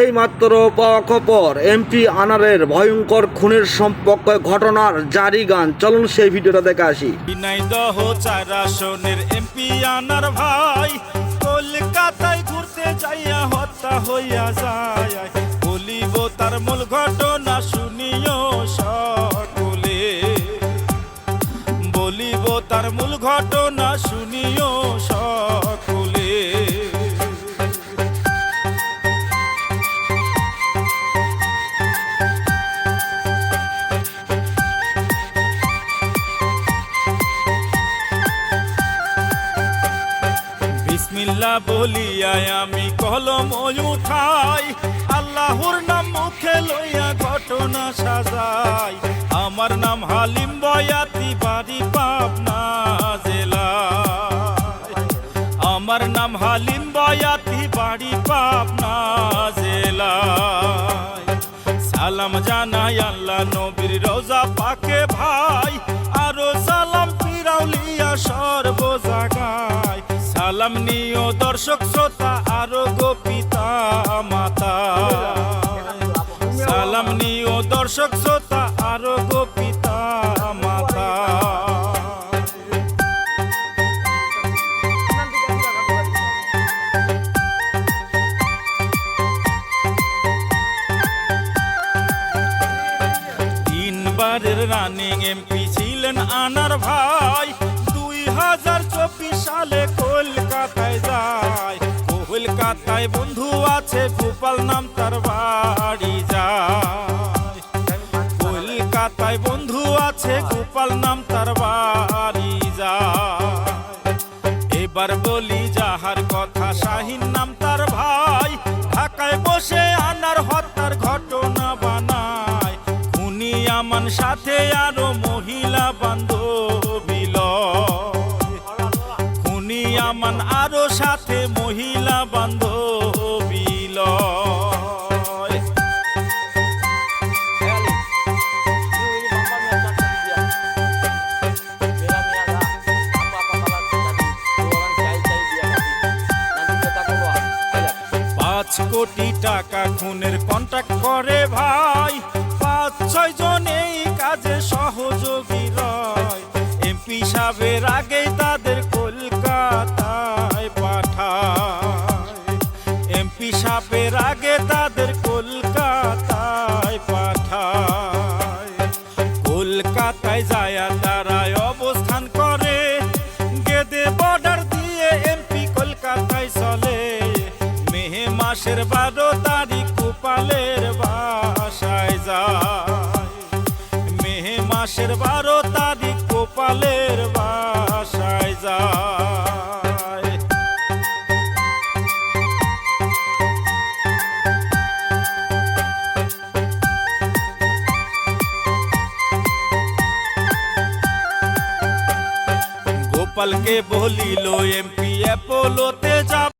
এই মাত্র খবর এমপি আনারের ভয়ঙ্কর খুনের সম্পর্কে ঘটনার জারি গান। চলুন সেই ভিডিওটা দেখে আসি। এমপি আনার ভাই, কলকাতায় ঘুরতে যাইয়া হত্যা হইয়া যায়। বলিব তার মূল ঘটনা শুনিও সকলে। বলিব তার মূল ঘটনা শুনিও বিসমিল্লা বলিয়ায় আমি কলম উঠাই, আল্লাহর নাম মুখে লইয়া ঘটনা সাজাই। আমার নাম হালিম বয়াতি বাড়ি পাবনা জেলা। আমার নাম হালিম বয়াতি বাড়ি পাবনা জেলা। সালাম জানাই আল্লাহ নবীর রোজা পাকে নিও দর্শক শ্রোতা, আরও গোপিতা মাতা। সালাম দর্শক শ্রোতা, আরও গোপিতা মাতা। তিনবারের রানিং এমপি ছিলেন আনার ভাই। সালে কলকাতায় যায়। কলকাতায় বন্ধু আছে, গোপাল নাম তার বাড়ি যায়। কলকাতায় বন্ধু আছে, গোপাল নাম তার বাড়ি যায়। এবার বলি যাহার কথা, শাহিন নাম তার ভাই। ঢাকায় বসে আনার হত্যার ঘটনা বানায়। খুনি আমান সাথে আরও মহিলা বান্ধবী আমান আরও সাথে মহিলা বান্ধবী লয়। পাঁচ কোটি টাকা খুনের কন্ট্যাক্ট করে ভাই, পাঁচ, ছয় জন এই কাজে সহযোগী রয় এমপি সাহেবের আগেই তাদের এমপি সাহেবের আগে তাদের কলকাতায় পাঠায়। কলকাতায় যায় তারাই অবস্থান করে। গেদে বর্ডার দিয়ে এমপি কলকাতায় চলে। মেহে মাসের বারো তারিখ গোপালের বাসায় যায়। মেহে মাসের বারো তারিখ গোপালের বাসায় पल के बोली लो एम पी एपोलो तेजा